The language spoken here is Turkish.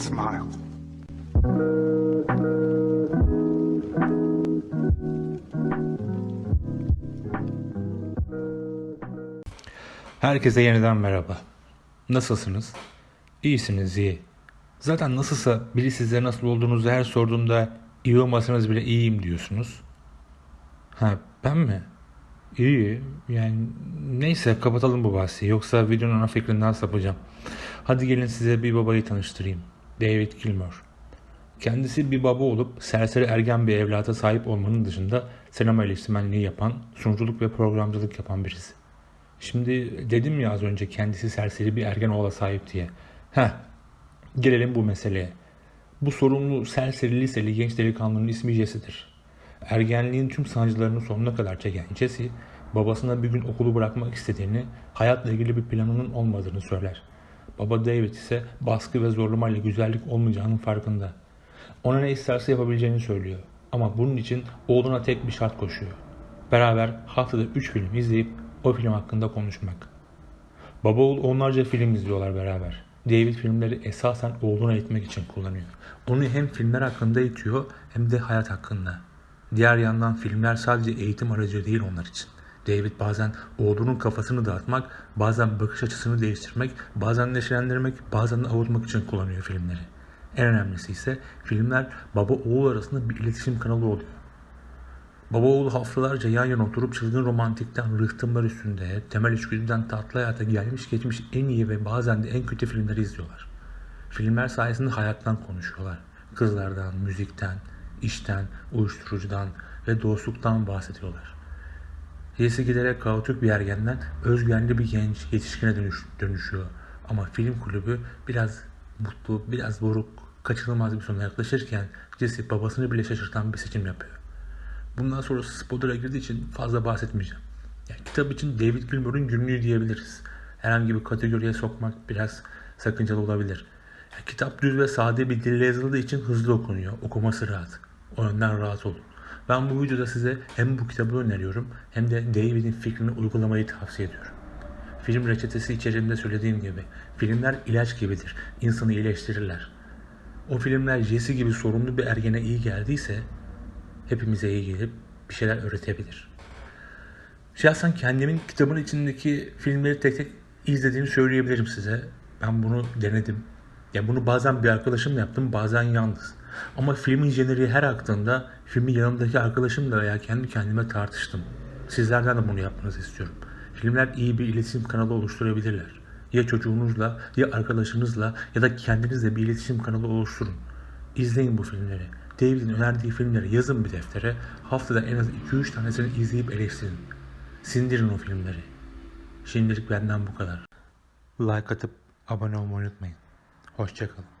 smile. Herkese yeniden merhaba. Nasılsınız? İyisiniz iyi. Zaten nasılsa biri size nasıl olduğunuzu her sorduğunda iyi olmasanız bile iyiyim diyorsunuz. Ha ben mi? İyi. Yani neyse kapatalım bu bahsi. Yoksa videonun ana fikrinden sapacağım. Hadi gelin size bir babayı tanıştırayım. David Gilmour. Kendisi bir baba olup serseri ergen bir evlata sahip olmanın dışında sinema eleştirmenliği yapan, sunuculuk ve programcılık yapan birisi. Şimdi dedim ya az önce kendisi serseri bir ergen oğla sahip diye. Heh, gelelim bu meseleye. Bu sorumlu serseri liseli genç delikanlının ismi Jesse'dir. Ergenliğin tüm sancılarını sonuna kadar çeken Jesse, babasına bir gün okulu bırakmak istediğini, hayatla ilgili bir planının olmadığını söyler. Baba David ise baskı ve zorlamayla güzellik olmayacağının farkında. Ona ne isterse yapabileceğini söylüyor. Ama bunun için oğluna tek bir şart koşuyor. Beraber haftada 3 film izleyip o film hakkında konuşmak. Baba oğul onlarca film izliyorlar beraber. David filmleri esasen oğluna eğitmek için kullanıyor. Onu hem filmler hakkında eğitiyor hem de hayat hakkında. Diğer yandan filmler sadece eğitim aracı değil onlar için. David bazen oğlunun kafasını dağıtmak, bazen bakış açısını değiştirmek, bazen neşelendirmek, bazen de avutmak için kullanıyor filmleri. En önemlisi ise filmler baba oğul arasında bir iletişim kanalı oluyor. Baba oğul haftalarca yan yana oturup çılgın romantikten rıhtımlar üstünde, temel içgüdüden tatlı hayata gelmiş geçmiş en iyi ve bazen de en kötü filmleri izliyorlar. Filmler sayesinde hayattan konuşuyorlar. Kızlardan, müzikten, işten, uyuşturucudan ve dostluktan bahsediyorlar. Jesse giderek kaotik bir ergenden özgüvenli bir genç yetişkine dönüş, dönüşüyor. Ama film kulübü biraz mutlu, biraz buruk, kaçınılmaz bir sona yaklaşırken Jesse babasını bile şaşırtan bir seçim yapıyor. Bundan sonra spoiler'a girdiği için fazla bahsetmeyeceğim. Yani kitap için David Gilmour'un günlüğü diyebiliriz. Herhangi bir kategoriye sokmak biraz sakıncalı olabilir. Yani kitap düz ve sade bir dille yazıldığı için hızlı okunuyor. Okuması rahat. O yönden rahat olun. Ben bu videoda size hem bu kitabı öneriyorum hem de David'in fikrini uygulamayı tavsiye ediyorum. Film reçetesi içerisinde söylediğim gibi filmler ilaç gibidir. İnsanı iyileştirirler. O filmler Jesse gibi sorumlu bir ergene iyi geldiyse hepimize iyi gelip bir şeyler öğretebilir. Şahsen kendimin kitabın içindeki filmleri tek tek izlediğimi söyleyebilirim size. Ben bunu denedim. Ya bunu bazen bir arkadaşımla yaptım, bazen yalnız. Ama filmin jeneriği her aktığında filmi yanımdaki arkadaşımla veya kendi kendime tartıştım. Sizlerden de bunu yapmanızı istiyorum. Filmler iyi bir iletişim kanalı oluşturabilirler. Ya çocuğunuzla, ya arkadaşınızla ya da kendinizle bir iletişim kanalı oluşturun. İzleyin bu filmleri. David'in önerdiği filmleri yazın bir deftere. Haftada en az 2-3 tanesini izleyip eleştirin. Sindirin o filmleri. Şimdilik benden bu kadar. Like atıp abone olmayı unutmayın. Hoşçakalın.